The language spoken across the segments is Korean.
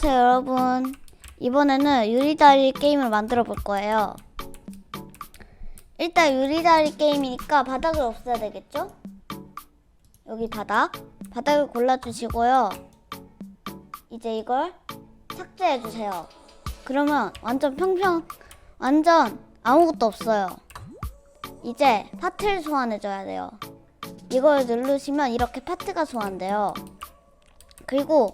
안녕하세요 여러분. 이번에는 유리다리 게임을 만들어 볼 거예요. 일단 유리다리 게임이니까 바닥을 없애야 되겠죠? 여기 바닥. 바닥을 골라주시고요. 이제 이걸 삭제해 주세요. 그러면 완전 평평 완전 아무것도 없어요. 이제 파트를 소환해 줘야 돼요. 이걸 누르시면 이렇게 파트가 소환돼요. 그리고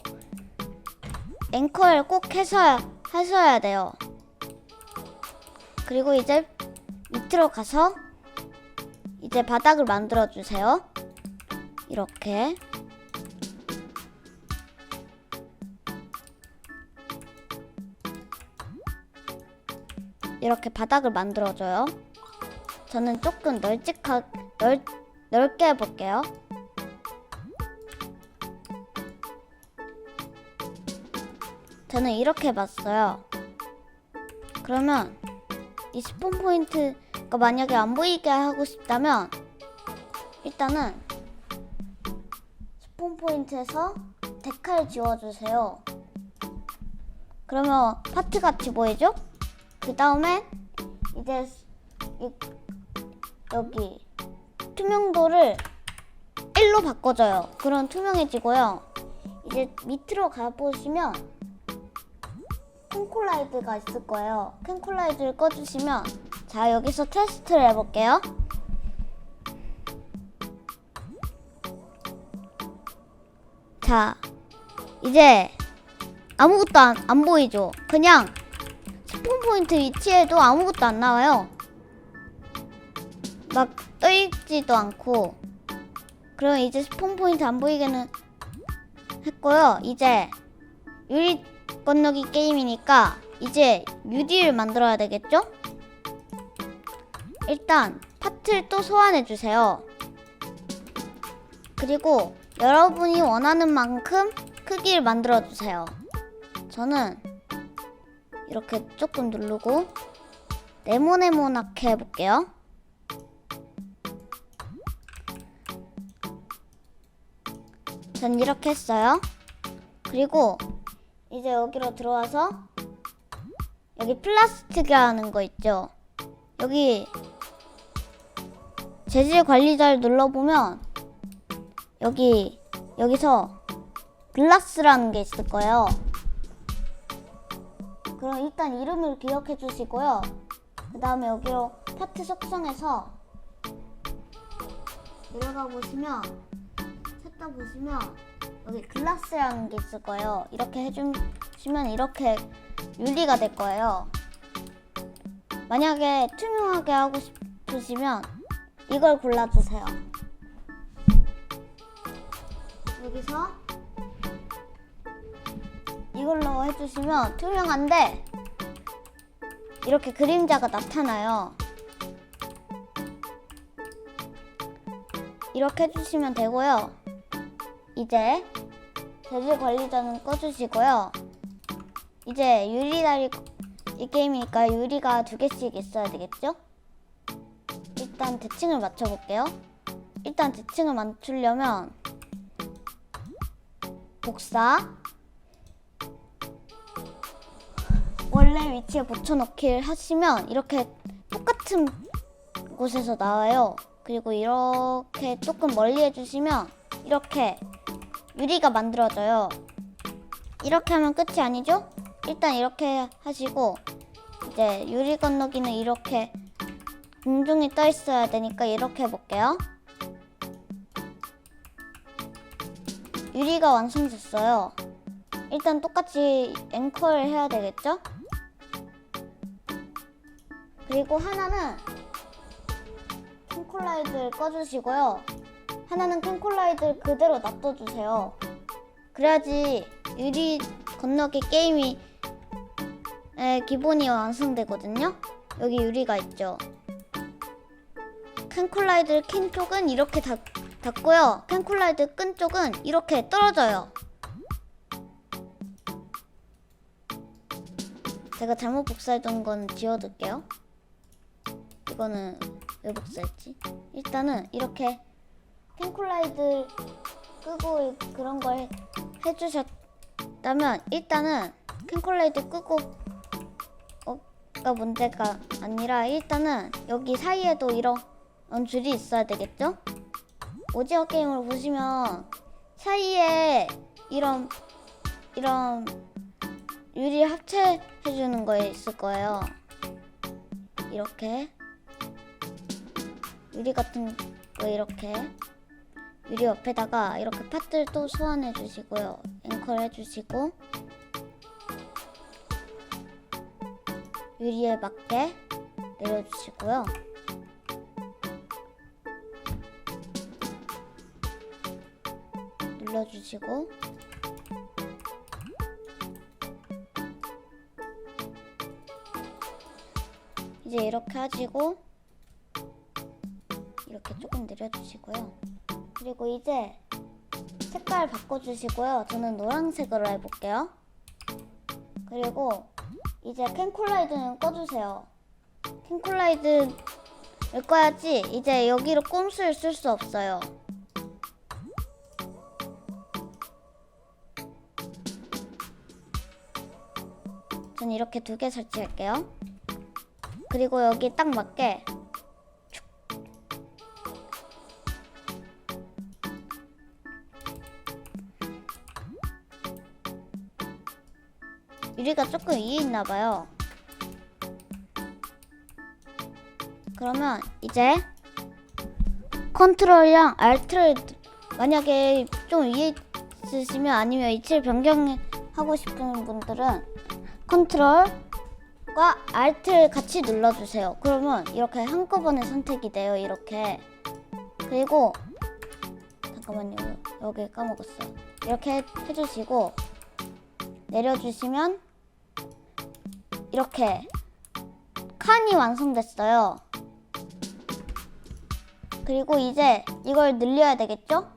앵커를 꼭 해서 하셔야 돼요. 그리고 이제 밑으로 가서 이제 바닥을 만들어 주세요. 이렇게 이렇게 바닥을 만들어 줘요. 저는 조금 널찍하 넓 넓게 해볼게요. 저는 이렇게 봤어요. 그러면 이 스폰 포인트가 만약에 안 보이게 하고 싶다면 일단은 스폰 포인트에서 데카를 지워주세요. 그러면 파트 같이 보이죠? 그 다음에 이제 이, 여기 투명도를 1로 바꿔줘요. 그럼 투명해지고요. 이제 밑으로 가보시면 캔콜라이드가 있을 거예요. 캔콜라이드를 꺼주시면 자 여기서 테스트를 해볼게요. 자 이제 아무것도 안, 안 보이죠? 그냥 스폰 포인트 위치에도 아무것도 안 나와요. 막 떠있지도 않고 그럼 이제 스폰 포인트 안 보이게는 했고요. 이제 유리 건너기 게임이니까 이제 유리를 만들어야 되겠죠? 일단 파트를 또 소환해 주세요. 그리고 여러분이 원하는 만큼 크기를 만들어 주세요. 저는 이렇게 조금 누르고 네모네모나게 해볼게요. 전 이렇게 했어요. 그리고 이제 여기로 들어와서 여기 플라스틱이라는 거 있죠. 여기 재질 관리자를 눌러보면 여기 여기서 글라스라는 게 있을 거예요. 그럼 일단 이름을 기억해 주시고요. 그 다음에 여기로 파트 속성에서 내려가 보시면 찾다 보시면 여기 글라스라는 게 있을 거예요. 이렇게 해주시면 이렇게 유리가 될 거예요. 만약에 투명하게 하고 싶으시면 이걸 골라주세요. 여기서 이걸로 해주시면 투명한데 이렇게 그림자가 나타나요. 이렇게 해주시면 되고요. 이제 재질 관리자는 꺼주시고요. 이제 유리다리 이 게임이니까 유리가 두 개씩 있어야 되겠죠? 일단 대칭을 맞춰볼게요. 일단 대칭을 맞추려면 복사 원래 위치에 붙여넣기를 하시면 이렇게 똑같은 곳에서 나와요. 그리고 이렇게 조금 멀리 해주시면 이렇게 유리가 만들어져요. 이렇게 하면 끝이 아니죠? 일단 이렇게 하시고 이제 유리 건너기는 이렇게 공중에 떠 있어야 되니까 이렇게 해볼게요. 유리가 완성됐어요. 일단 똑같이 앵커를 해야 되겠죠? 그리고 하나는 캔콜라이드를 꺼주시고요. 하나는 캔콜라이드를 그대로 놔둬주세요. 그래야지 유리 건너기 게임이 에, 기본이 완성되거든요. 여기 유리가 있죠. 캔콜라이드 킨 쪽은 이렇게 닫, 닫고요. 캔콜라이드 끈 쪽은 이렇게 떨어져요. 제가 잘못 복사해둔 건 지워둘게요. 이거는 왜 복사했지? 일단은 이렇게 캔콜라이드 끄고 그런 걸 해- 해주셨 있다면 일단은 캔콜라이드 끄고 어가 문제가 아니라 일단은 여기 사이에도 이런 줄이 있어야 되겠죠? 오징어 게임을 보시면 사이에 이런 이런 유리 합체해 주는 거 있을 거예요. 이렇게 유리 같은 거 이렇게 유리 옆에다가 이렇게 또 소환해 주시고요. 앵커를 해 주시고 유리에 맞게 내려 주시고요. 눌러 주시고 이제 이렇게 하시고 이렇게 조금 내려주시고요. 그리고 이제 색깔 바꿔주시고요. 저는 노란색으로 해볼게요. 그리고 이제 캔콜라이드는 꺼주세요. 캔콜라이드를 꺼야지 이제 여기로 꼼수를 쓸 수 없어요. 전 이렇게 두 개 설치할게요. 그리고 여기 딱 맞게 유리가 조금 위에 있나 봐요. 그러면 이제 컨트롤이랑 알트를 만약에 좀 위에 있으시면 아니면 위치를 변경하고 싶은 분들은 컨트롤과 알트를 같이 눌러주세요. 그러면 이렇게 한꺼번에 선택이 돼요. 이렇게 그리고 잠깐만요. 여기 까먹었어요. 이렇게 해주시고 내려주시면 이렇게 칸이 완성됐어요. 그리고 이제 이걸 늘려야 되겠죠?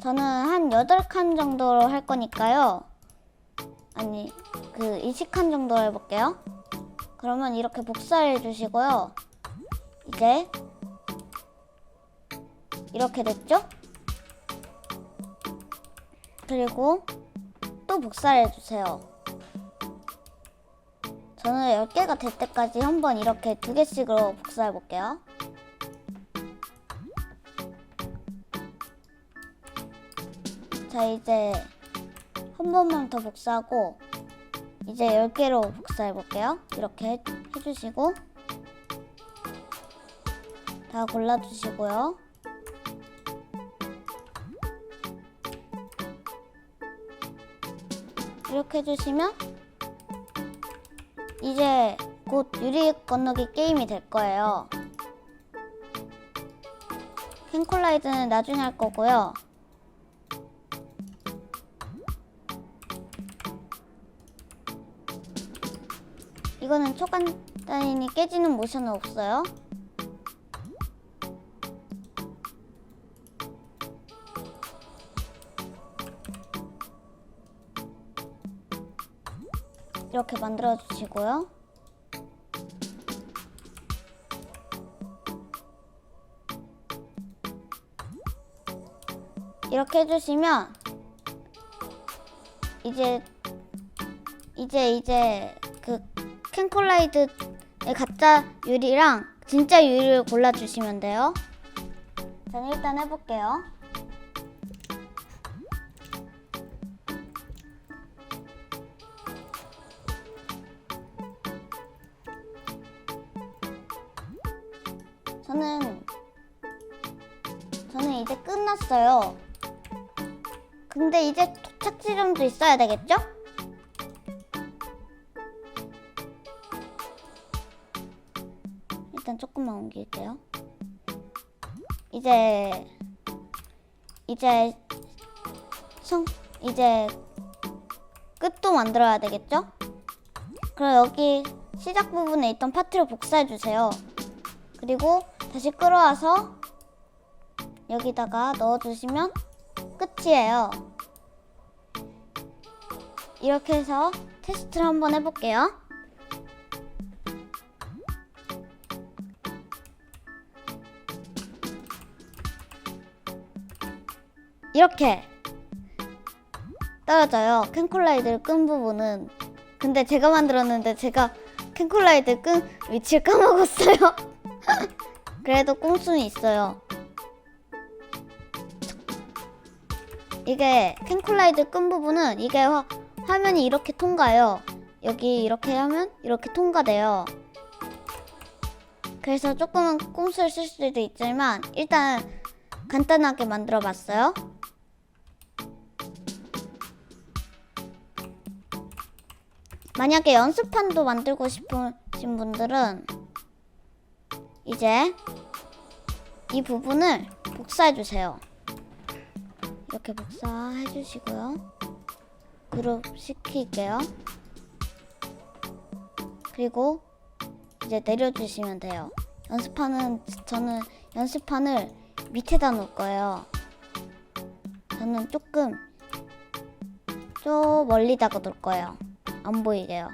저는 한 8칸 정도로 할 거니까요. 아니, 그 20칸 정도로 해볼게요. 그러면 이렇게 복사해 주시고요. 이제 이렇게 됐죠? 그리고 또 복사해 주세요. 저는 10개가 될 때까지 한번 이렇게 두 개씩으로 복사해 볼게요. 자, 이제 한 번만 더 복사하고 이제 10개로 복사해 볼게요. 이렇게 해, 해주시고 다 골라주시고요. 이렇게 해주시면 이제 곧 유리 건너기 게임이 될 거예요. 캔콜라이드는 나중에 할 거고요. 이거는 초간단이니 깨지는 모션은 없어요. 이렇게 만들어 주시고요. 이렇게 해주시면 이제 이제 이제 그 캔콜라이드의 가짜 유리랑 진짜 유리를 골라주시면 돼요. 저는 일단 해볼게요. 있어야 되겠죠? 일단 조금만 옮길게요. 이제 이제 성 이제 끝도 만들어야 되겠죠? 그럼 여기 시작 부분에 있던 파트를 복사해 주세요. 그리고 다시 끌어와서 여기다가 넣어주시면 끝이에요. 이렇게 해서 테스트를 한번 해볼게요. 이렇게 떨어져요. 캔콜라이드를 끈 부분은. 근데 제가 만들었는데 제가 캔콜라이드 끈 위치를 까먹었어요. 그래도 꼼수는 있어요. 이게 캔콜라이드 끈 부분은 이게 화, 화면이 이렇게 통과해요. 여기 이렇게 하면 이렇게 통과돼요. 그래서 조금은 꼼수를 쓸 수도 있지만 일단 간단하게 만들어 봤어요. 만약에 연습판도 만들고 싶으신 분들은 이제 이 부분을 복사해 주세요. 이렇게 복사해 주시고요. 그룹 시킬게요. 그리고 이제 내려주시면 돼요. 연습판은 저는 연습판을 밑에다 놓을 거예요. 저는 조금 좀 멀리다가 놓을 거예요. 안 보이게요.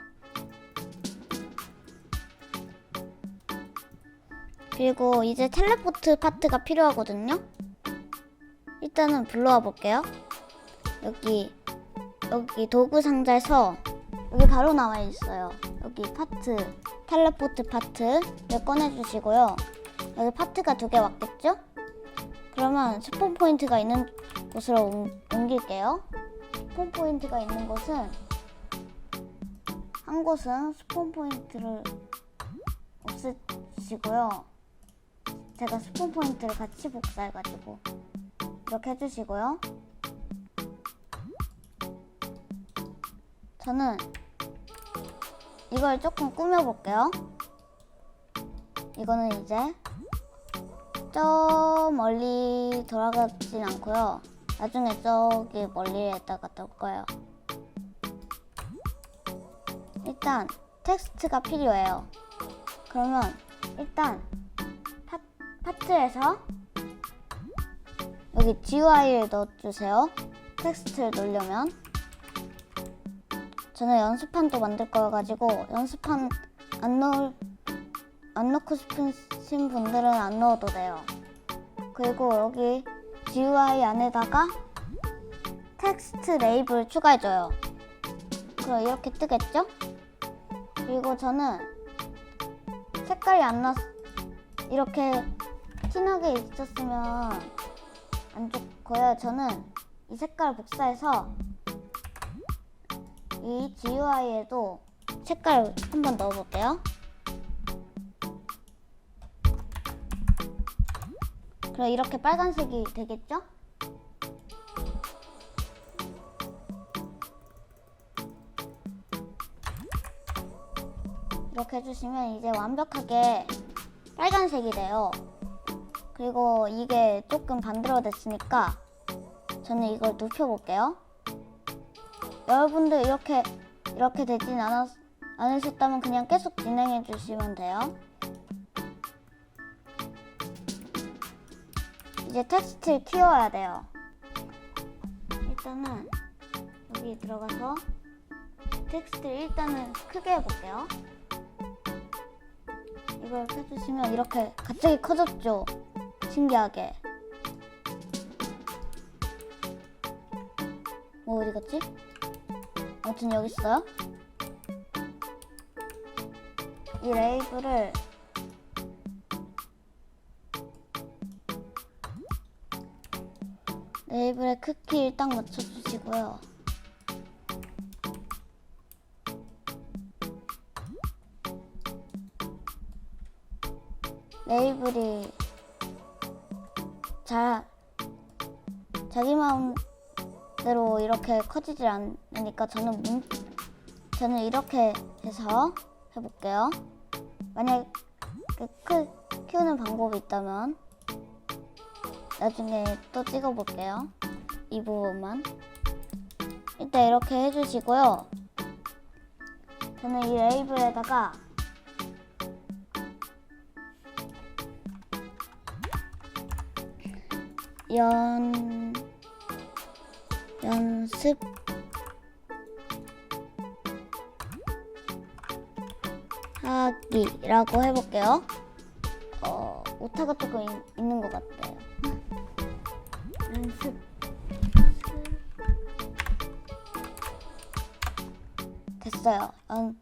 그리고 이제 텔레포트 파트가 필요하거든요. 일단은 불러와 볼게요. 여기 여기 도구 상자에서 여기 바로 나와 있어요. 여기 파트 텔레포트 파트를 꺼내 주시고요. 여기 파트가 두 개 왔겠죠? 그러면 스폰 포인트가 있는 곳으로 옮- 옮길게요. 스폰 포인트가 있는 곳은 한 곳은 스폰 포인트를 없애주시고요. 제가 스폰 포인트를 같이 복사해가지고 이렇게 해주시고요. 저는 이걸 조금 꾸며볼게요. 이거는 이제 저 멀리 돌아가진 않고요. 나중에 저기 멀리에다가 놓을 거예요. 일단 텍스트가 필요해요. 그러면 일단 파, 파트에서 여기 GUI를 넣어주세요. 텍스트를 넣으려면 저는 연습판도 만들 거여가지고 연습판 안 넣을 안 넣고 싶으신 분들은 안 넣어도 돼요. 그리고 여기 GUI 안에다가 텍스트 레이블 추가해줘요. 그럼 이렇게 뜨겠죠? 그리고 저는 색깔이 안 났, 이렇게 진하게 있었으면 안 좋고요. 저는 이 색깔 복사해서 이 GUI에도 색깔 한번 넣어볼게요. 그럼 이렇게 빨간색이 되겠죠? 이렇게 해주시면 이제 완벽하게 빨간색이 돼요. 그리고 이게 조금 반대로 됐으니까 저는 이걸 눕혀볼게요. 여러분들 이렇게 이렇게 되진 않았, 않으셨다면 그냥 계속 진행해 주시면 돼요. 이제 텍스트를 키워야 돼요. 일단은 여기 들어가서 텍스트를 일단은 크게 해볼게요. 이걸 켜주시면 이렇게 갑자기 커졌죠? 신기하게. 뭐 어디 갔지? 아무튼 여기 있어요. 이 레이블을 레이블의 크기 딱 맞춰주시고요. 레이블이 잘 자기 마음대로 이렇게 커지질 않 으니까 저는 문, 저는 이렇게 해서 해볼게요. 만약 그 크, 키우는 방법이 있다면 나중에 또 찍어볼게요. 이 부분만 일단 이렇게 해주시고요. 저는 이 레이블에다가 연 연습 하기라고 해볼게요. 어 오타가 조금 있, 있는 것 같아요. 연습 됐어요. 연,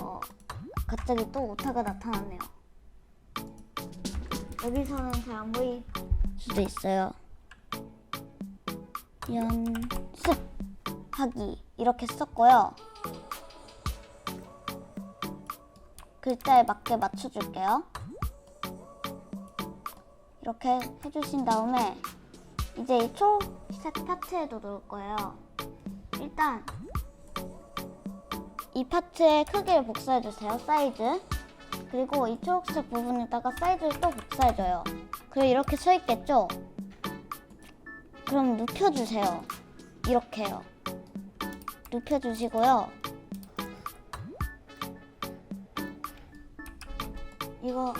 어, 갑자기 또 오타가 나타났네요. 여기서는 잘 안 보일 수도 있어요. 연습하기 이렇게 썼고요. 글자에 맞게 맞춰줄게요. 이렇게 해주신 다음에 이제 이 초록색 파트에도 놓을 거예요. 일단 이 파트의 크기를 복사해주세요. 사이즈. 그리고 이 초록색 부분에다가 사이즈를 또 복사해줘요. 그리고 이렇게 서 있겠죠? 그럼 눕혀주세요. 이렇게요. 눕혀주시고요. 이거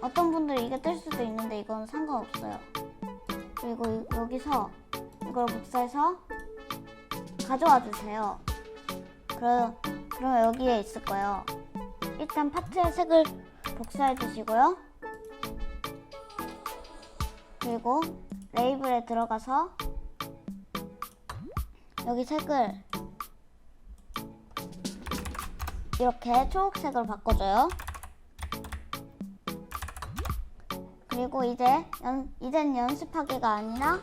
어떤 분들은 이게 뜰 수도 있는데 이건 상관없어요. 그리고 이- 여기서 이걸 복사해서 가져와 주세요. 그럼 그럼 여기에 있을 거예요. 일단 파트의 색을 복사해 주시고요. 그리고 레이블에 들어가서 여기 색을 이렇게 초록색으로 바꿔줘요. 그리고 이제 연, 이젠 연습하기가 아니라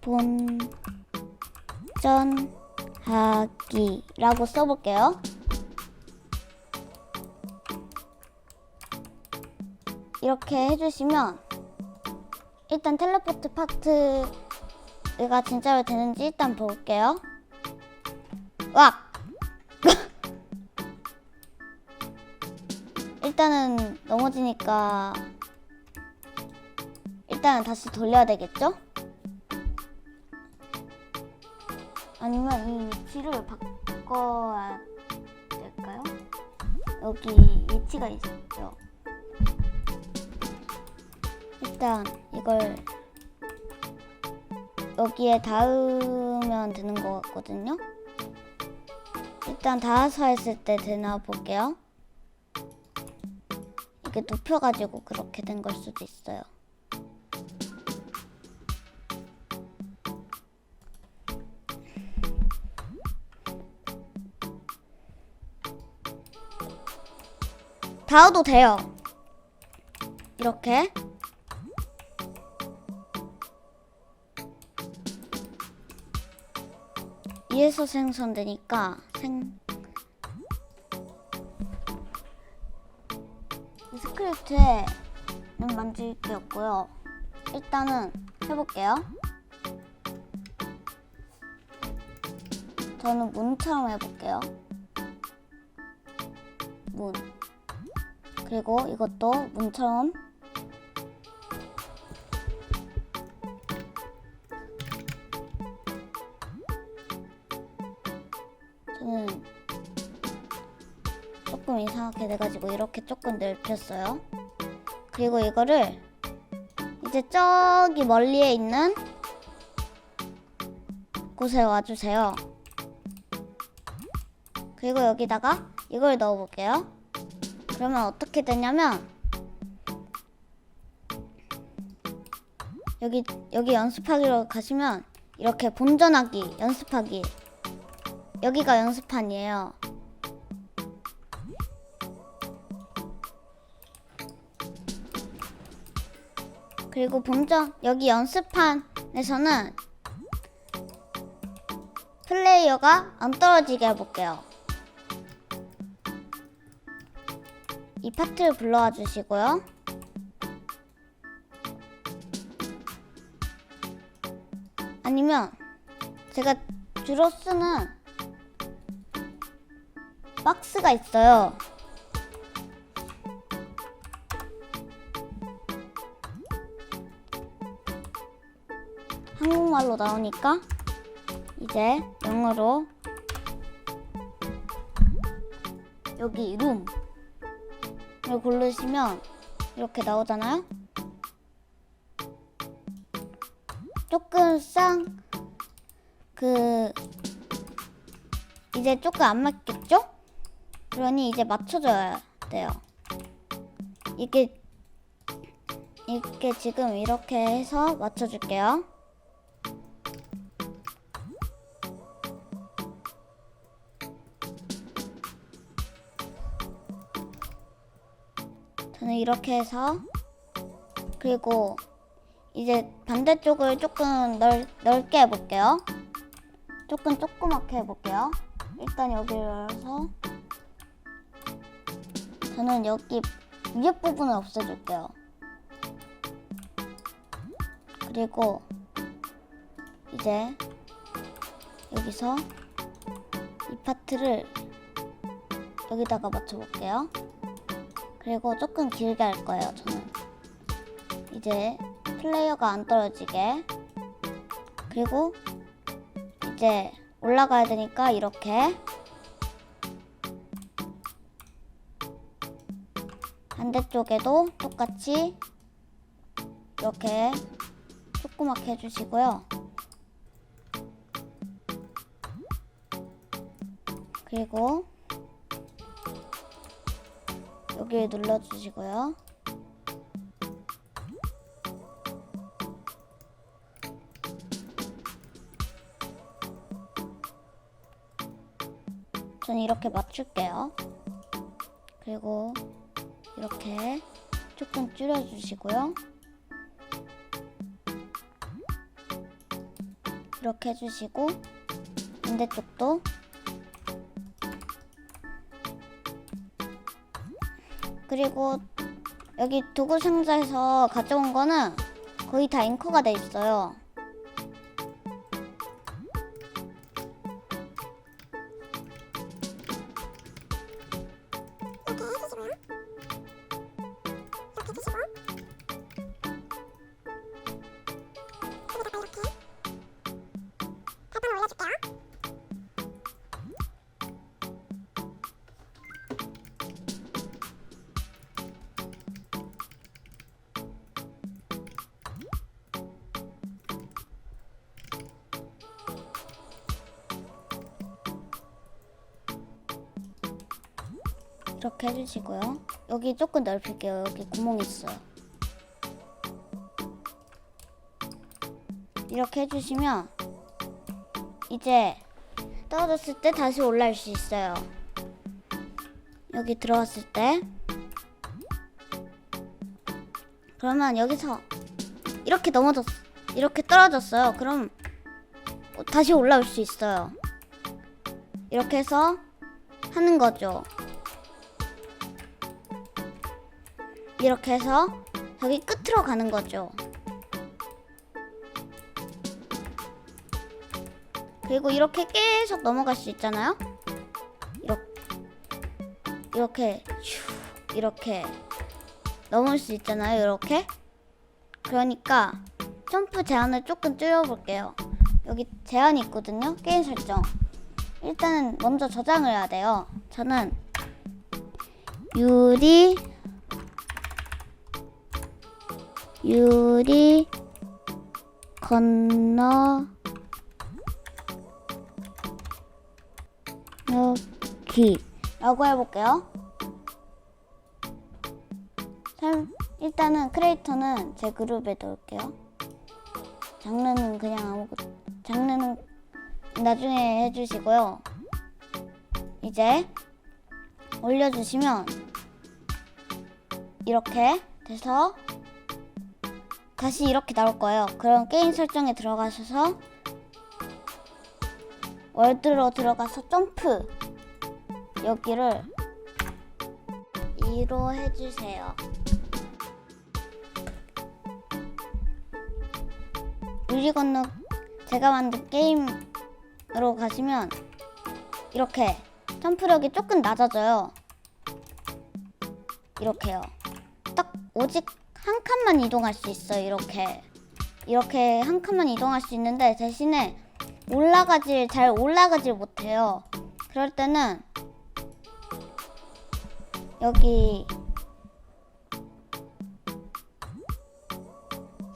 본전하기라고 써볼게요. 이렇게 해주시면 일단 텔레포트 파트가 진짜로 되는지 일단 볼게요. 왁! 일단은 넘어지니까 일단은 다시 돌려야 되겠죠? 아니면 이 위치를 바꿔야 될까요? 여기 위치가 있죠. 일단 이걸 여기에 닿으면 되는 것 같거든요. 일단 닿아서 했을 때 되나 볼게요. 이게 눕혀가지고 그렇게 된 걸 수도 있어요. 닿아도 돼요. 이렇게. 이에서 생성되니까 생 이 스크립트에는 만질 게 없고요. 일단은 해볼게요. 저는 문처럼 해볼게요. 문. 그리고 이것도 문처럼 저는 조금 이상하게 돼가지고 이렇게 조금 넓혔어요. 그리고 이거를 이제 저기 멀리에 있는 곳에 와주세요. 그리고 여기다가 이걸 넣어볼게요. 그러면 어떻게 되냐면 여기 여기 연습하기로 가시면 이렇게 본전하기 연습하기 여기가 연습판이에요. 그리고 본전 여기 연습판에서는 플레이어가 안 떨어지게 해볼게요. 이 파트를 불러와 주시고요. 아니면 제가 주로 쓰는 박스가 있어요. 한국말로 나오니까 이제 영어로 여기 룸 이걸 고르시면 이렇게 나오잖아요. 조금 쌍 그 이제 조금 안 맞겠죠? 그러니 이제 맞춰줘야 돼요. 이게 이게 지금 이렇게 해서 맞춰줄게요. 저는 이렇게 해서 그리고 이제 반대쪽을 조금 넓, 넓게 해볼게요. 조금 조그맣게 해볼게요. 일단 여기를 열어서 저는 여기 위에 부분을 없애줄게요. 그리고 이제 여기서 이 파트를 여기다가 맞춰볼게요. 그리고 조금 길게 할 거예요, 저는. 이제 플레이어가 안 떨어지게. 그리고 이제 올라가야 되니까 이렇게 반대쪽에도 똑같이 이렇게 조그맣게 해주시고요. 그리고 여기 눌러주시고요. 전 이렇게 맞출게요. 그리고 이렇게 조금 줄여주시고요. 이렇게 해주시고 반대쪽도 그리고 여기 도구 상자에서 가져온 거는 거의 다 잉커가 돼 있어요. 이렇게 해주시고요. 여기 조금 넓힐게요. 여기 구멍 있어요. 이렇게 해주시면 이제 떨어졌을 때 다시 올라올 수 있어요. 여기 들어왔을 때 그러면 여기서 이렇게 넘어졌 이렇게 떨어졌어요. 그럼 다시 올라올 수 있어요. 이렇게 해서 하는 거죠. 이렇게 해서 여기 끝으로 가는 거죠. 그리고 이렇게 계속 넘어갈 수 있잖아요. 이렇게 이렇게 넘을 수 있잖아요. 이렇게. 그러니까 점프 제한을 조금 줄여볼게요. 여기 제한이 있거든요. 게임 설정. 일단은 먼저 저장을 해야 돼요. 저는 유리 유리 건너 여기 라고 해볼게요. 설- 일단은 크리에이터는 제 그룹에 넣을게요. 장르는 그냥 아무것도 장르는 나중에 해주시고요. 이제 올려주시면 이렇게 돼서 다시 이렇게 나올 거예요. 그럼 게임 설정에 들어가셔서 월드로 들어가서 점프 여기를 2로 해주세요. 유리 건너 제가 만든 게임으로 가시면 이렇게 점프력이 조금 낮아져요. 이렇게요. 딱 오직 한 칸만 이동할 수 있어요. 이렇게 이렇게 한 칸만 이동할 수 있는데 대신에 올라가질 잘 올라가질 못해요. 그럴 때는 여기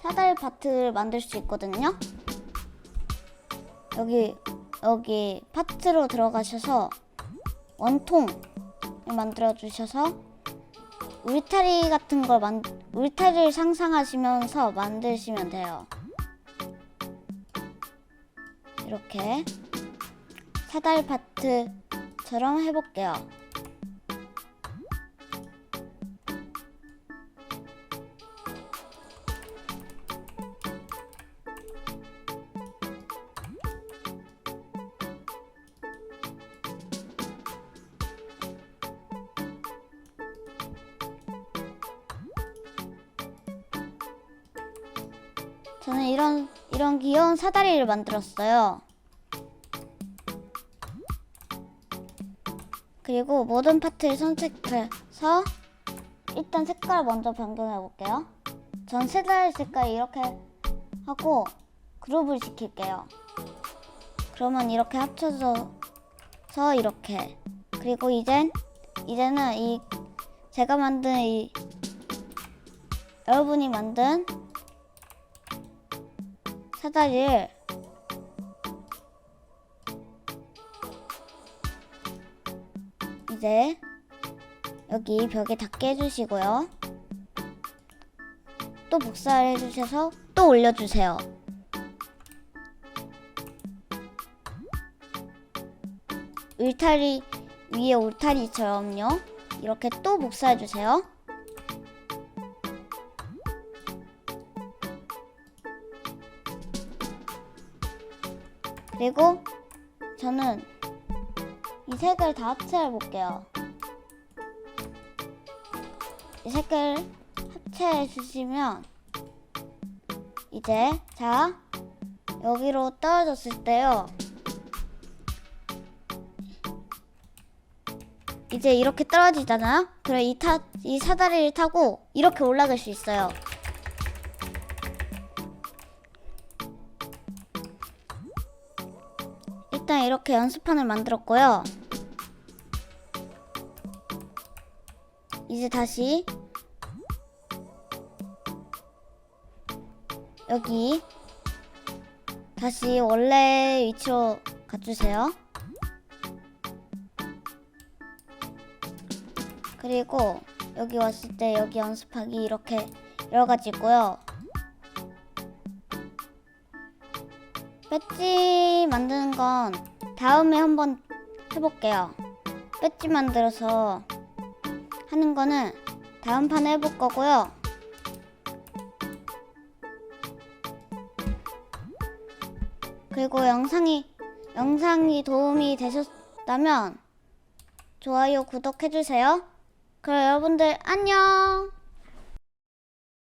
사다리 파트를 만들 수 있거든요. 여기 여기 파트로 들어가셔서 원통을 만들어 주셔서 울타리 같은 걸 만, 울타리를 상상하시면서 만드시면 돼요. 이렇게 사다리 파트처럼 해볼게요. 저는 이런 이런 귀여운 사다리를 만들었어요. 그리고 모든 파트를 선택해서 일단 색깔 먼저 변경해 볼게요. 전 사다리 색깔 이렇게 하고 그룹을 시킬게요. 그러면 이렇게 합쳐져서 이렇게 그리고 이젠 이제는 이 제가 만든 이 여러분이 만든 사다리를 이제 여기 벽에 닿게 해주시고요. 또 복사를 해주셔서 또 올려주세요. 울타리 위에 울타리처럼요. 이렇게 또 복사해주세요. 그리고 저는 이 색을 다 합체해 볼게요. 이 색을 합체해 주시면 이제 자 여기로 떨어졌을 때요. 이제 이렇게 떨어지잖아요. 그럼 이, 타, 이 사다리를 타고 이렇게 올라갈 수 있어요. 이렇게 연습판을 만들었고요. 이제 다시 여기 다시 원래 위치로 가주세요. 그리고 여기 왔을 때 여기 연습하기 이렇게 여러 가지 있고요. 배지 만드는 건 다음에 한번 해볼게요. 배지 만들어서 하는 거는 다음 판에 해볼 거고요. 그리고 영상이 영상이 도움이 되셨다면 좋아요, 구독해주세요. 그럼 여러분들 안녕!